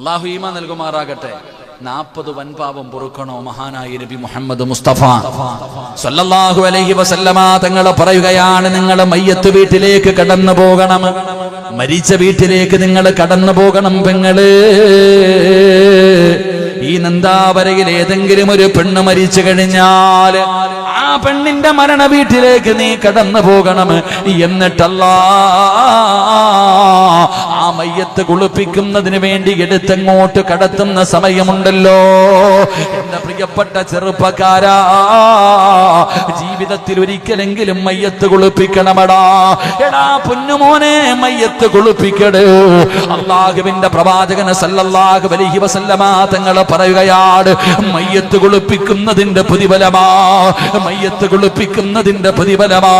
അള്ളാഹു ഈമ നൽകുമാറാകട്ടെ. നാൽപ്പത് വൻപാപം പൊറുക്കണോ മഹാനായി നബി മുഹമ്മദ് മുസ്തഫ? സല്ലല്ലാഹു അലൈഹി വസല്ലമ തങ്ങൾ പറയുകയാണ് നിങ്ങൾ മയ്യത്ത് വീട്ടിലേക്ക് കടന്നു പോകണം. മരിച്ച വീട്ടിലേക്ക് നിങ്ങൾ കടന്നു പോകണം പെങ്ങൾ. ഈ നന്ദാവരയിൽ ഏതെങ്കിലും ഒരു പെണ്ണ് മരിച്ചു കഴിഞ്ഞാൽ ആ പെണ്ണിന്റെ മരണ വീട്ടിലേക്ക് നീ കടന്നു പോകണം. എന്നിട്ടല്ല ആ മയ്യത്ത് കുളിപ്പിക്കുന്നതിന് വേണ്ടി എടുത്തങ്ങോട്ട് കടത്തുന്ന സമയമുണ്ടല്ലോ. എന്റെ പ്രിയപ്പെട്ട ചെറുപ്പക്കാരാ ജീവിതത്തിൽ ഒരിക്കലെങ്കിലും മയ്യത്ത് കുളിപ്പിക്കണമടാ. എടാ പൊന്നുമോനെ മയ്യത്ത് കുളിപ്പിക്കട്. അള്ളാഹുവിന്റെ പ്രവാചകന സല്ലല്ലാഹു അലൈഹി വസല്ലമ തങ്ങൾ പറയുകയാണ് മയ്യത്ത് കുളിപ്പിക്കുന്നതിന്റെ പ്രതിഫലമാ. മയ്യത്ത് കുളിപ്പിക്കുന്നതിന്റെ പ്രതിഫലമാ.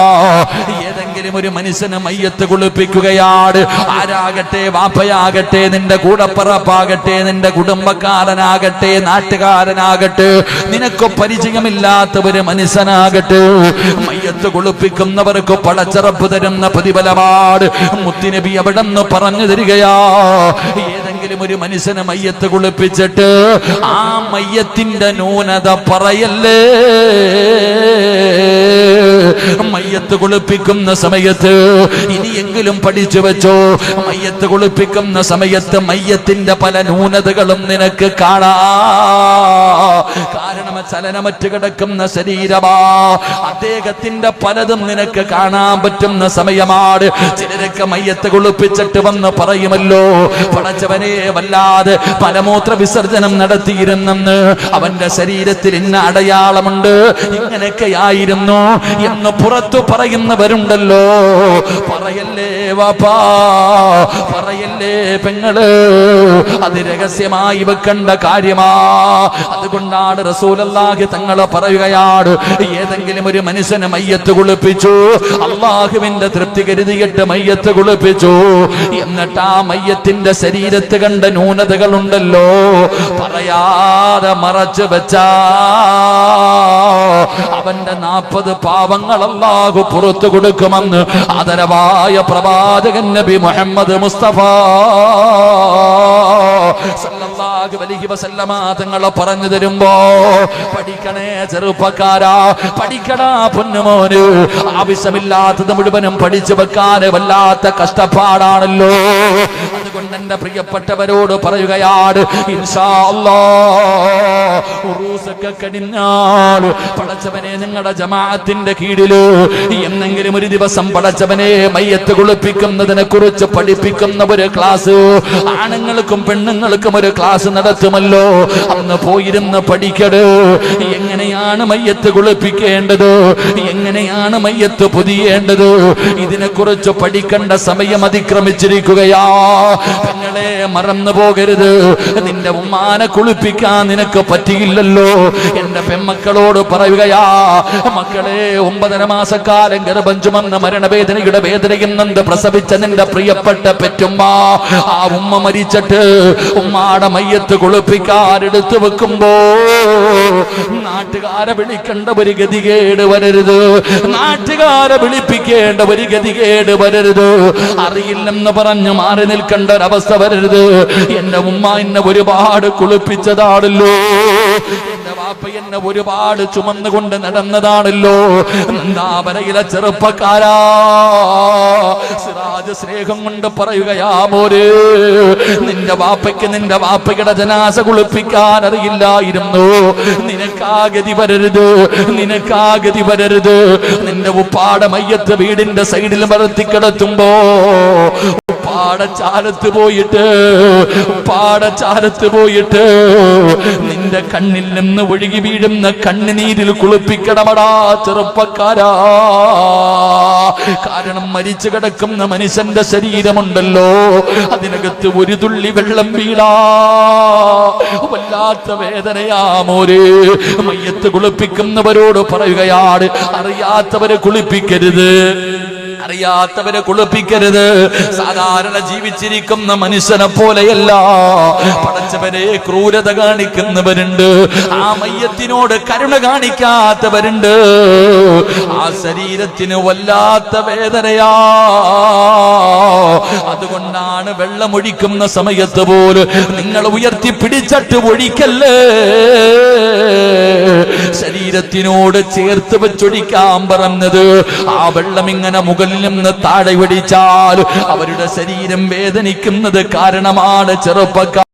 ഏതെങ്കിലും ഒരു മനുഷ്യനെ മയ്യത്ത് കുളിപ്പിക്കുകയാണ്. ആരാകട്ടെ വാപ്പയാകട്ടെ നിന്റെ കൂടപ്പറപ്പാകട്ടെ നിന്റെ കുടുംബക്കാരനാകട്ടെ നാട്ടുകാരനാകട്ടെ നിനക്ക് പരിചയമില്ലാത്ത ഒരു മനുഷ്യനാകട്ടെ. മയ്യത്ത് കുളിപ്പിക്കുന്നവർക്ക് പടച്ചറപ്പ് തരുന്ന പ്രതിഫലമാണ്. മുത്തിനബി അവിടെ നിന്ന് പറഞ്ഞു തരികയാ. ഏതെങ്കിലും ഒരു മനുഷ്യനെ മയ്യത്ത് കുളിപ്പിച്ചിട്ട് ആ മയ്യത്തിന്റെ ന്യൂനത പറയല്ലേ? മയ്യത്ത് കുളിപ്പിക്കുന്ന സമയത്ത് ഇനിയെങ്കിലും പഠിച്ചു വെച്ചോ? മയ്യത്ത് കുളിപ്പിക്കുന്ന സമയത്ത് മയ്യത്തിന്റെ പല ന്യൂനതകളും നിനക്ക് കാണാ. കാരണം ചലനമറ്റ് കിടക്കുന്ന ശരീരമാ. അദ്ദേഹത്തിന്റെ പലതും നിനക്ക് കാണാൻ പറ്റുന്ന സമയമാണ്. ചിലരൊക്കെ മയ്യത്ത് കുളിപ്പിച്ചിട്ട് വന്ന് പറയുമല്ലോ പടച്ചവനെ വല്ലാതെ പലമൂത്ര വിസർജനം നടത്തിയിരുന്നെന്ന് അവന്റെ ശരീരത്തിൽ ഇന്ന അടയാളമുണ്ട്. ഇങ്ങനെയൊക്കെയായിരുന്നു. എന്ന് പുറത്തു പറയുന്നവരുണ്ടല്ലോ. പറയല്ലേ വാപ്പാ പറയല്ലേ പെങ്ങൾ. അത് രഹസ്യമായി വെക്കേണ്ട കാര്യമാ. അതുകൊണ്ടാണ് റസൂലല്ലാഹി തങ്ങളെ പറയുകയാണ് ഏതെങ്കിലും ഒരു മനുഷ്യനെ മയ്യത്ത് കുളിപ്പിച്ചു അള്ളാഹുവിന്റെ തൃപ്തി കരുതിയിട്ട് മയ്യത്ത് കുളിപ്പിച്ചു. എന്നിട്ട് ആ മയ്യത്തിന്റെ ശരീരത്ത് കണ്ട ന്യൂനതകളുണ്ടല്ലോ. പറയാതെ മറച്ചു വെച്ചാ. അവന്റെ നാൽപ്പത് പാവങ്ങൾ അല്ലാഹു പുറത്തു കൊടുക്കുമെന്ന് ആദരവായ പ്രവാചകൻ നബി മുഹമ്മദ് മുസ്തഫ തങ്ങൾ പറഞ്ഞു തരുമ്പോ പഠിക്കണേ ചെറുപ്പക്കാരാ പഠിക്കടാ പൊന്നുമോന്. ആവശ്യമില്ലാത്തത് മുഴുവനും പഠിച്ചു വെക്കാൻ വല്ലാത്ത കഷ്ടപ്പാടാണല്ലോ. അതുകൊണ്ട് എന്റെ പ്രിയപ്പെട്ടവരോട് പറയുകയാണ് ഇൻഷാ അല്ലാഹ് ഉറൂസൊക്കെ പടച്ചവനെ നിങ്ങളുടെ ജമാഅത്തിന്റെ കീഴിൽ. എന്നെങ്കിലും ഒരു ദിവസം പടച്ചവനെ മയ്യത്ത് കുളിപ്പിക്കുന്നതിനെ കുറിച്ച് പഠിപ്പിക്കുന്ന ഒരു ക്ലാസ് ആണുങ്ങൾക്കും പെണ്ണുങ്ങൾക്കും ഒരു ക്ലാസ് നടത്തുമല്ലോ. അന്ന് പോയിരുന്ന് പഠിക്കട്. എങ്ങനെയാണ് മയ്യത്ത് കുളിപ്പിക്കേണ്ടത്? എങ്ങനെയാണ് മയ്യത്ത് പൊതിയേണ്ടത്? ഇതിനെക്കുറിച്ച് പഠിക്കേണ്ട സമയം അതിക്രമിച്ചിരിക്കുകയാ. പെങ്ങളെ മറന്നു പോകരുത്. നിന്റെ ഉമ്മാനെ കുളിപ്പിക്കാൻ നിനക്ക് പറ്റിയില്ലല്ലോ. എന്റെ പെമ്മക്കളോട് പറയുകയാ മക്കളെ ഒമ്പതര മാസക്കാലം ഗർഭം ചുമന്ന മരണവേദനയുടെ വേദനയും പ്രസവിച്ച നിന്റെ പ്രിയപ്പെട്ട പെറ്റുമ്മ? ആ ഉമ്മ മരിച്ചിട്ട് ഉമ്മാടെ മയ്യത്ത് കുളിപ്പിക്കാൻ എടുത്തു വെക്കുമ്പോ നാട്ടുകാരെ വിളിക്കേണ്ട ഒരു ഗതികേട് വരരുത്. നാട്ടുകാരെ വിളിപ്പിക്കേണ്ട ഒരു ഗതികേട് വരരുത്. അറിയില്ലെന്ന് പറഞ്ഞു മാറി നിൽക്കേണ്ട ഒരവസ്ഥ വരരുത് എന്റെ ഉമ്മ എന്നെ ഒരുപാട് കുളിപ്പിച്ചതാണല്ലോ. എന്റെ വാപ്പ എന്നെ ഒരുപാട് ചുമന്നുകൊണ്ട് നടന്നതാണല്ലോ. നന്ദാവരയിലെ ചെറുപ്പക്കാരാ? സിറാജ് സ്നേഹം കൊണ്ട് പറയുകയാ മോര്. നിന്റെ വാപ്പയ്ക്ക് നിന്റെ വാപ്പയുടെ ജനാസ കുളിപ്പിക്കാൻ അറിയില്ലായിരുന്നു നിനക്കാഗതി വരരുത്. നിനക്കാഗതി വരരുത്. നിന്റെ ഉപ്പാടെ മയ്യത്ത് വീടിന്റെ സൈഡിൽ മറത്തി കിടത്തുമ്പോ പാടച്ചാലത്ത് പോയിട്ട് പാടച്ചാലത്ത് പോയിട്ട് നിന്റെ കണ്ണിൽ നിന്ന് ഒഴുകി വീഴുന്ന കണ്ണുനീരിൽ കുളിപ്പിക്കണമടാ ചെറുപ്പക്കാരാ. കാരണം മരിച്ചു കിടക്കുന്ന മനുഷ്യന്റെ ശരീരമുണ്ടല്ലോ അതിനകത്ത് ഒരു തുള്ളി വെള്ളം വീടാ വല്ലാത്ത വേദനയാ മോര്. മയ്യത്ത് കുളിപ്പിക്കുന്നവരോട് പറയുകയാണ് അറിയാത്തവരെ കുളിപ്പിക്കരുത്. അറിയാത്തവരെ കുളിപ്പിക്കരുത്. സാധാരണ ജീവിച്ചിരിക്കുന്ന മനുഷ്യനെ പോലെയല്ല. പടച്ചവരെ ക്രൂരത കാണിക്കുന്നവരുണ്ട്. ആ മയ്യത്തിനോട് കരുണ കാണിക്കാത്തവരുണ്ട്. ആ ശരീരത്തിന് വല്ലാത്ത വേദനയാ. അതുകൊണ്ടാണ് വെള്ളമൊഴിക്കുന്ന സമയത്ത് പോലും നിങ്ങൾ ഉയർത്തി പിടിച്ചിട്ട് ഒഴിക്കല്ലേ? ശരീരത്തിനോട് ചേർത്ത് വെച്ചൊഴിക്കാൻ പറഞ്ഞത്. ആ വെള്ളം ഇങ്ങനെ മുകളിൽ നിന്ന് താഴെ ഒടിച്ചാൽ അവരുടെ ശരീരം വേദനിക്കുന്നത് കാരണമാണ് ചെറുപ്പക്കാർ.